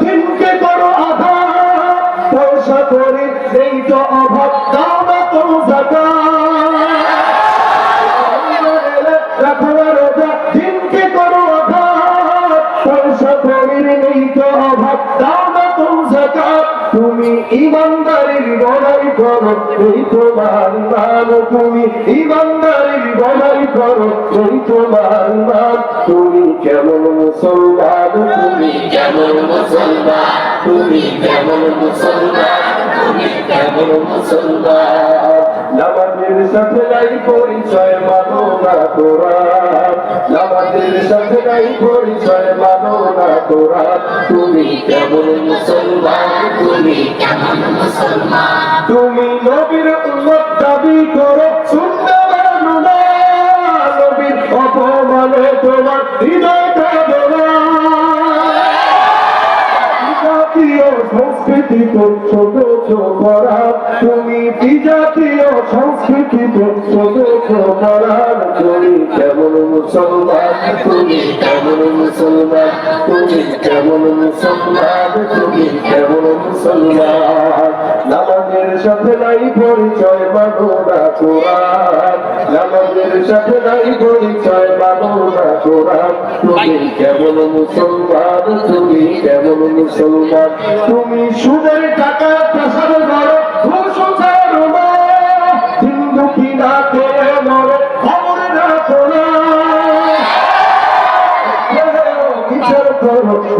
দিনকে করো আধার। পয়সা করে নেই তো অভাব। ইমানদারির বড়াই করো এই তোমার মান তুমি। ইমানদারির বড়াই করো এই তোমার মান তুমি। কেমন মুসলমান তুমি, কেমন মুসলমান তুমি, কেমন মুসলমান তুমি, কেমন মুসলমান। নামাজের সাথে নাই পরিচয় মানো না তোরা। তুমি নবীর উম্মত দাবি করো শুনতে নবীর অপমানে তোমার হৃদয় কাঁদে জাতীয় সংস্কৃতি ছোট করা। তুমি বিজাতীয় সংস্কৃতি ছোট করার তুমি কেমন মুসলমান? তুমি মুসলমান, তুমি কেমন মুসলমান, তুমি কেমন মুসলমান? নামাজের সাথে নাই পরিচয় মানো না কোরআন। নামাজের সাথে নাই পরিচয় মানো না কোরআন। তুমি কেমন মুসলমান, তুমি কেমন মুসলমান? তুমি সুদের টাকা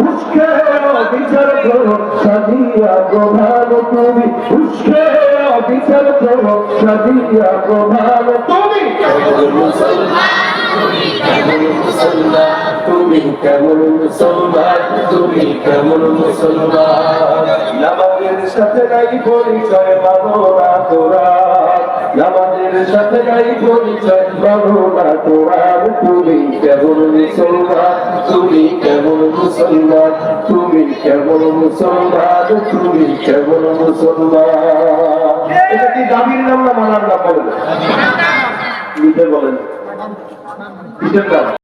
উস্কে বিচার করো সাদিয়া প্রধান তুমি। উস্কে বিচার করো সাদিয়া কেমন মুসলমান তুমি। তুমি কেমন মুসলমান, তুমি কেমন মুসলমান। নামাজের সাথে নাই পরিচয় মানো না তোরা। নামাজের সাথে নাই পরিচয় মানো না তোরা। তুমি কেমন মুসলমান তুমি কেবল মুসলমান তুমি কেবল মুসলমান। এটা কি দাবির নাম না মানার নাম বলেন নিজে বলেন। নাম।